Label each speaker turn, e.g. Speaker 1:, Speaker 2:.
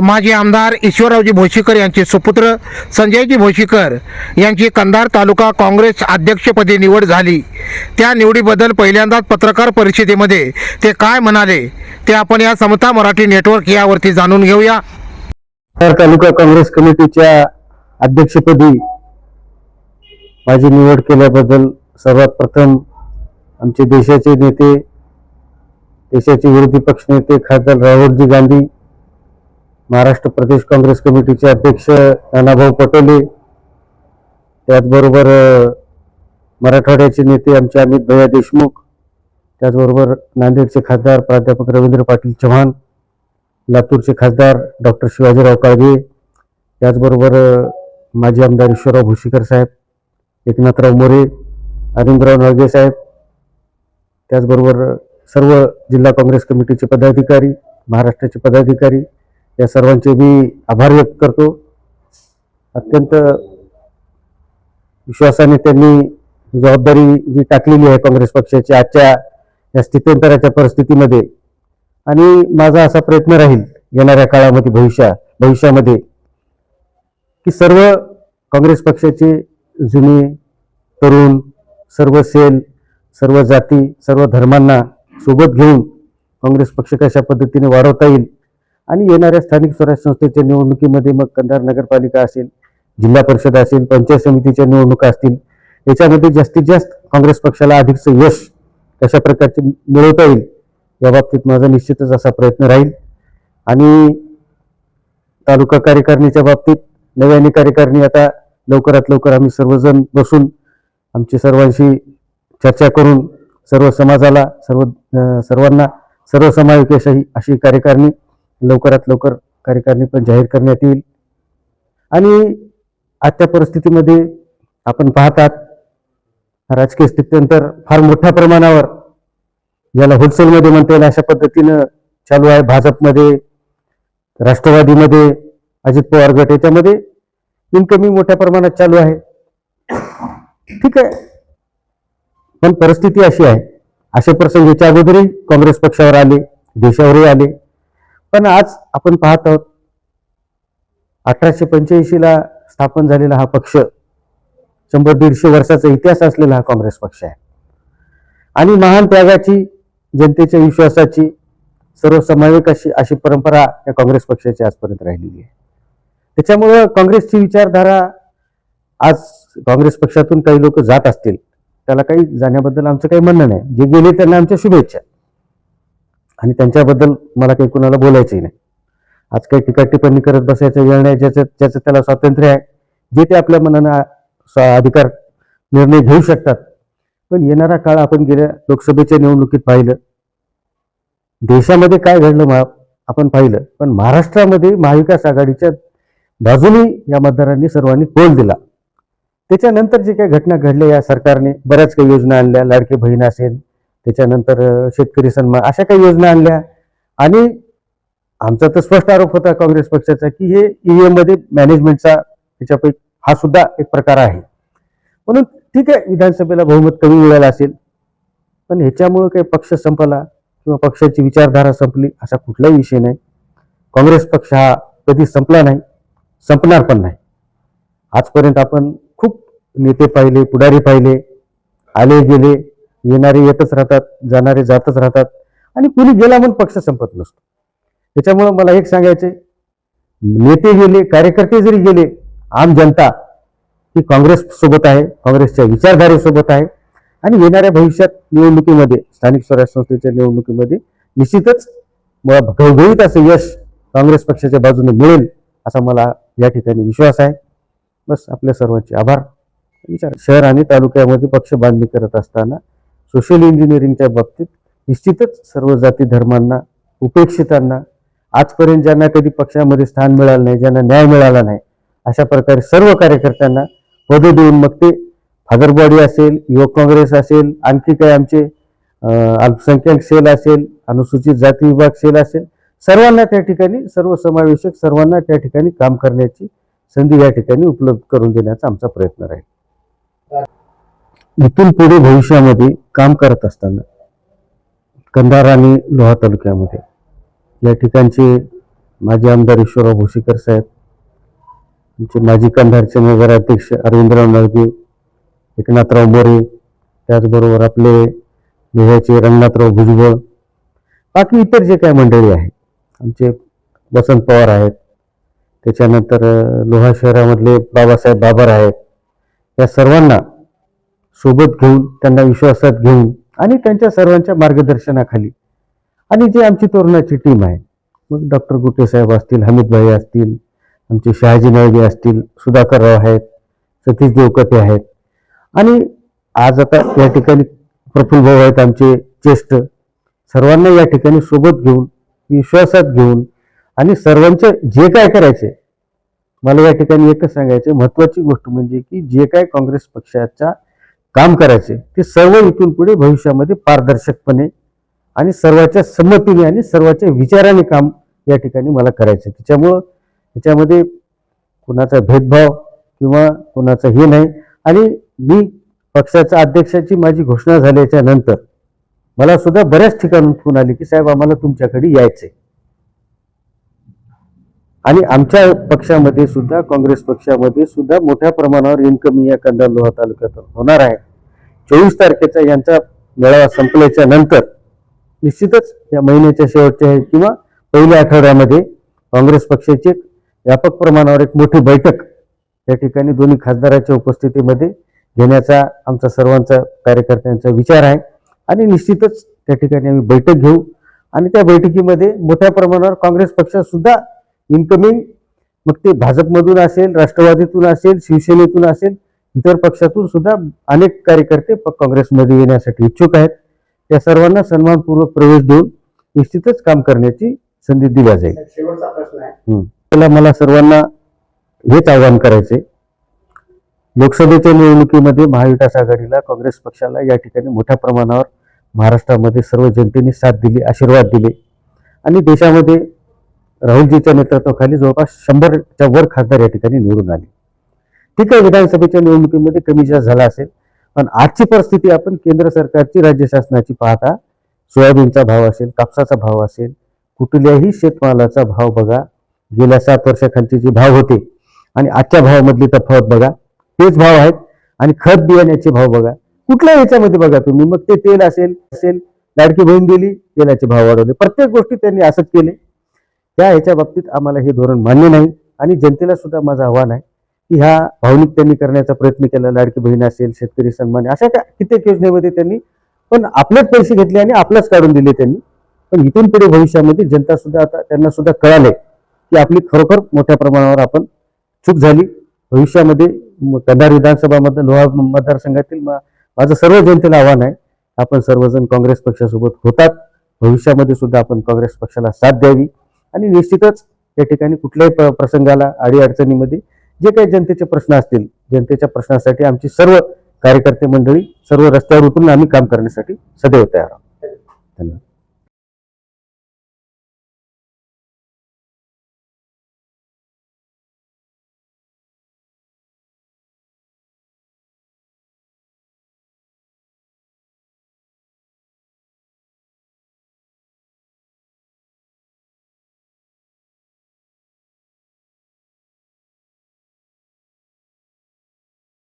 Speaker 1: माजी आमदार ईश्वररावजी भोशीकर यांचे सुपुत्र संजयजी भोशीकर यांची कंधार तालुका काँग्रेस अध्यक्षपदी निवड झाली. त्या निवडीबद्दल पहिल्यांदाच पत्रकार परिषदेमध्ये ते काय म्हणाले ते आपण या समता मराठी नेटवर्क यावरती जाणून घेऊया.
Speaker 2: तर तालुका काँग्रेस कमिटीच्या अध्यक्षपदी माझी निवड केल्याबद्दल सर्वात प्रथम आमचे देशाचे नेते देशाचे विरोधी पक्षनेते खासदार राहुलजी गांधी महाराष्ट्र प्रदेश काँग्रेस कमिटीचे अध्यक्ष नानाभाऊ पटोले त्याचबरोबर मराठवाड्याचे नेते आमचे अमित भैया देशमुख त्याचबरोबर नांदेडचे खासदार प्राध्यापक रवींद्र पाटील चव्हाण लातूरचे खासदार डॉक्टर शिवाजीराव काळगे त्याचबरोबर माजी आमदार ईश्वरराव भोशीकर साहेब एकनाथराव मोरे अरविंदराव नळगे साहेब त्याचबरोबर सर्व जिल्हा काँग्रेस कमिटीचे पदाधिकारी महाराष्ट्राचे पदाधिकारी या सर्वांचे मी आभार व्यक्त करतो. अत्यंत विश्वासाने त्यांनी जबाबदारी जी टाकलेली आहे काँग्रेस पक्षाची आजच्या या स्थित्यंतराच्या परिस्थितीमध्ये. आणि माझा असा प्रयत्न राहील येणाऱ्या काळामध्ये भविष्या भविष्यामध्ये की सर्व काँग्रेस पक्षाचे जुने तरुण सर्व सेल सर्व जाती सर्व धर्मांना सोबत घेऊन काँग्रेस पक्ष कशा पद्धतीने वाढवता येईल आणि येणाऱ्या स्थानिक स्वराज्य संस्थेच्या निवडणुकीमध्ये मग कंधार नगरपालिका असेल जिल्हा परिषद असेल पंचायत समितीच्या निवडणुका असतील याच्यामध्ये जास्तीत जास्त काँग्रेस पक्षाला अधिकचं यश कशा प्रकारचे मिळवता येईल या बाबतीत माझा निश्चितच असा प्रयत्न राहील. आणि तालुका कार्यकारिणीच्या बाबतीत नव्याने कार्यकारिणी आता लवकरात लवकर आम्ही सर्वजण बसून आमची सर्वांशी चर्चा करून सर्व समाजाला सर्व सर्वांना सर्वसमावेश अशी अशी कार्यकारिणी लवकरात लवकर कार्यकारिणी पण जाहीर करण्यात येईल. आणि आजच्या परिस्थितीमध्ये आपण पाहतात राजकीय स्थित्यंतर फार मोठ्या प्रमाणावर ज्याला होलसेलमध्ये म्हणता येईल अशा पद्धतीनं चालू आहे. भाजपमध्ये राष्ट्रवादीमध्ये अजित पवार गट याच्यामध्ये इन्कमिंग मोठ्या प्रमाणात चालू आहे. ठीक आहे. पण परिस्थिती अशी आहे. असे प्रसंग याच्या अगोदरही काँग्रेस पक्षावर आले देशावरही आले. पण आज आपण पाहत आहोत अठराशे पंच्याऐंशीला स्थापन झालेला हा पक्ष शंभर दीडशे वर्षाचा इतिहास असलेला हा काँग्रेस पक्ष आहे. आणि महान त्यागाची जनतेच्या विश्वासाची सर्वसमावेक अशी अशी परंपरा या काँग्रेस पक्षाची आजपर्यंत राहिलेली आहे. त्याच्यामुळं काँग्रेसची विचारधारा आज काँग्रेस पक्षातून काही लोक जात असतील त्याला काही जाण्याबद्दल आमचं काही म्हणणं नाही. जे गेले त्यांना आमच्या शुभेच्छा. आणि त्यांच्याबद्दल मला काही कुणाला बोलायचंही नाही. आज काही टीका टिप्पणी करत बसायचं वेळ नाही ज्याचं ज्याचं त्याला स्वातंत्र्य आहे जे ते आपल्या मनानं अधिकार निर्णय घेऊ शकतात. पण येणारा काळ आपण गेल्या लोकसभेच्या निवडणुकीत पाहिलं. देशामध्ये काय घडलं मा आपण पाहिलं. पण महाराष्ट्रामध्ये महाविकास आघाडीच्या बाजूनी या मतदारांनी सर्वांनी कोल दिला. त्याच्यानंतर जे काही घटना घडल्या या सरकारने बऱ्याच काही योजना आणल्या लाडके बहीण असेल त्याच्यानंतर शेतकरी सन्मान अशा काही योजना आणल्या. आणि आमचा तर स्पष्ट आरोप होता काँग्रेस पक्षाचा की हे ईव्हीएममध्ये मॅनेजमेंटचा त्याच्यापैकी हा सुद्धा एक प्रकार आहे. म्हणून ठीक आहे विधानसभेला बहुमत कमी मिळालं असेल पण ह्याच्यामुळं काही पक्ष संपला किंवा पक्षाची विचारधारा संपली असा कुठलाही विषय नाही. काँग्रेस पक्ष हा कधी संपला नाही संपणार पण नाही. आजपर्यंत आपण खूप नेते पाहिले पुढारी पाहिले आले गेले येणारे येतच राहतात जाणारे जातच राहतात. आणि कुणी गेला म्हणून पक्ष संपत नसतो. त्याच्यामुळं मला एक सांगायचे नेते गेले कार्यकर्ते जरी गेले आम जनता ही काँग्रेस सोबत आहे काँग्रेसच्या विचारधारेसोबत आहे. आणि येणाऱ्या भविष्यात निवडणुकीमध्ये स्थानिक स्वराज्य संस्थेच्या निवडणुकीमध्ये निश्चितच मला घवघवीत असं यश काँग्रेस पक्षाच्या बाजूने मिळेल असा मला या ठिकाणी विश्वास आहे. बस आपल्या सर्वांचे आभार. विचार. शहर आणि तालुक्यामध्ये पक्ष बांधणी करत असताना सोशल इंजिनिअरिंगच्या बाबतीत निश्चितच सर्व जाती धर्मांना उपेक्षितांना आजपर्यंत ज्यांना कधी पक्षामध्ये स्थान मिळालं नाही ज्यांना न्याय मिळाला नाही अशा प्रकारे सर्व कार्यकर्त्यांना पदं देऊन मग ते फादर बॉडी असेल युवक काँग्रेस असेल आणखी काही आमचे अल्पसंख्याक सेल असेल अनुसूचित जाती विभाग सेल असेल सर्वांना त्या ठिकाणी सर्व समावेशक सर्वांना त्या ठिकाणी काम करण्याची संधी या ठिकाणी उपलब्ध करून देण्याचा आमचा प्रयत्न राहील. इथून पुढे भविष्यामध्ये काम करत असताना कंधार आणि लोहा तालुक्यामध्ये या ठिकाणचे माजी आमदार ईश्वरराव भोशीकर साहेब आमचे माजी कंधारचे नगराध्यक्ष अरविंदराव नळगे एकनाथराव मोरे त्याचबरोबर आपले नेह्याचे रंगनाथराव भुजबळ बाकी इतर जे काही मंडळी आहेत आमचे वसंत पवार आहेत त्याच्यानंतर लोहा शहरामधले बाबासाहेब बाबर आहेत या सर्वांना सोबत घेऊन त्यांना विश्वासात घेऊन आणि त्यांच्या सर्वांच्या मार्गदर्शनाखाली. आणि जी आमची तरुणाची टीम आहे मग डॉक्टर गुटे साहेब असतील हमीदभाई असतील आमचे शहाजी नायगे असतील सुधाकरराव आहेत सतीश देवकटे आहेत. आणि आज आता या ठिकाणी प्रफुल्ल भाऊ आहेत आमचे ज्येष्ठ. सर्वांना या ठिकाणी सोबत घेऊन विश्वासात घेऊन आणि सर्वांचे जे काय करायचे मला या ठिकाणी एकच सांगायचे महत्वाची गोष्ट म्हणजे की जे काय काँग्रेस पक्षाचा काम करायचे ते सर्व इथून पुढे भविष्यामध्ये पारदर्शकपणे आणि सर्वाच्या संमतीने आणि सर्वाच्या विचाराने काम या ठिकाणी मला करायचं. त्याच्यामुळं त्याच्यामध्ये कुणाचा भेदभाव किंवा कुणाचं हे नाही. आणि मी पक्षाच्या अध्यक्षाची माझी घोषणा झाल्याच्यानंतर मला सुद्धा बऱ्याच ठिकाणून फोन आले की साहेब आम्हाला तुमच्याकडे यायचंय. आणि आमच्या पक्षामध्ये सुद्धा काँग्रेस पक्षामध्ये सुद्धा मोठ्या प्रमाणावर इन्कम या कंदा लोहा तालुक्यात होणार आहे. चोवीस तारखेचा यांचा मेळावा संपल्याच्या नंतर निश्चितच या महिन्याच्या शेवटच्या किंवा पहिल्या आठवड्यामध्ये काँग्रेस पक्षाची एक व्यापक प्रमाणावर एक मोठी बैठक या ठिकाणी दोन्ही खासदाराच्या उपस्थितीमध्ये घेण्याचा आमचा सर्वांचा कार्यकर्त्यांचा विचार आहे. आणि निश्चितच त्या ठिकाणी आम्ही बैठक घेऊ. आणि त्या बैठकीमध्ये मोठ्या प्रमाणावर काँग्रेस पक्षात सुद्धा इन्कमिंग मग ते भाजपमधून असेल राष्ट्रवादीतून असेल शिवसेनेतून असेल इतर पक्षातून सुद्धा अनेक कार्यकर्ते प- काँग्रेसमध्ये येण्यासाठी इच्छुक आहेत. त्या सर्वांना सन्मानपूर्वक प्रवेश देऊन निश्चितच काम करण्याची संधी दिल्या जाईल. त्याला मला सर्वांना हेच आवाहन करायचे लोकसभेच्या निवडणुकीमध्ये महाविकास आघाडीला काँग्रेस पक्षाला या ठिकाणी मोठ्या प्रमाणावर महाराष्ट्रामध्ये सर्व जनतेने साथ दिली आशीर्वाद दिले. आणि देशामध्ये राहुलजीच्या नेतृत्वाखाली जवळपास शंभरच्या वर खासदार या ठिकाणी निवडून आले. ठीक आहे विधानसभेच्या निवडणुकीमध्ये कमी जास्त झाला असेल पण आजची परिस्थिती आपण केंद्र सरकारची राज्य शासनाची पाहता सोयाबीनचा भाव असेल कापसाचा भाव असेल कुठल्याही शेतमालाचा भाव बघा गेल्या सात वर्षाखालचे जे भाव होते आणि आजच्या भावामधली तफावत बघा तेच भाव आहेत आणि खत बियाण्याचे भाव बघा कुठल्या याच्यामध्ये बघा तुम्ही मग ते तेल असेल असेल लाडकी बहीण गेली तेलाचे भाव वाढवले प्रत्येक गोष्टी त्यांनी असंच केले. त्या ह्याच्या बाबतीत आम्हाला हे धोरण मान्य नाही आणि जनतेला सुद्धा माझं आव्हान आहे की ह्या भावनिक त्यांनी करण्याचा प्रयत्न केला लाडकी बहीण असेल शेतकरी सन्मान अशा त्या कित्येक योजनेमध्ये त्यांनी पण आपलेच पैसे घेतले आणि आपलंच काढून दिले त्यांनी. पण इथून पुढे भविष्यामध्ये जनता सुद्धा आता त्यांना सुद्धा कळाले की आपली खरोखर मोठ्या प्रमाणावर आपण चूक झाली. भविष्यामध्ये म- कंधार विधानसभा मतदार लोहा मतदारसंघातील मा- माझं सर्व जनतेला आव्हान आहे. आपण सर्वजण काँग्रेस पक्षासोबत होतात. भविष्यामध्ये सुद्धा आपण काँग्रेस पक्षाला साथ द्यावी. आणि निश्चितच या ठिकाणी कुठल्याही प्रसंगाला अडीअडचणीमध्ये जे काही जनतेचे प्रश्न असतील जनतेच्या प्रश्नासाठी आमची सर्व कार्यकर्ते मंडळी सर्व रस्त्यावर उतरून आम्ही काम करण्यासाठी सदैव तयार आहोत. धन्यवाद.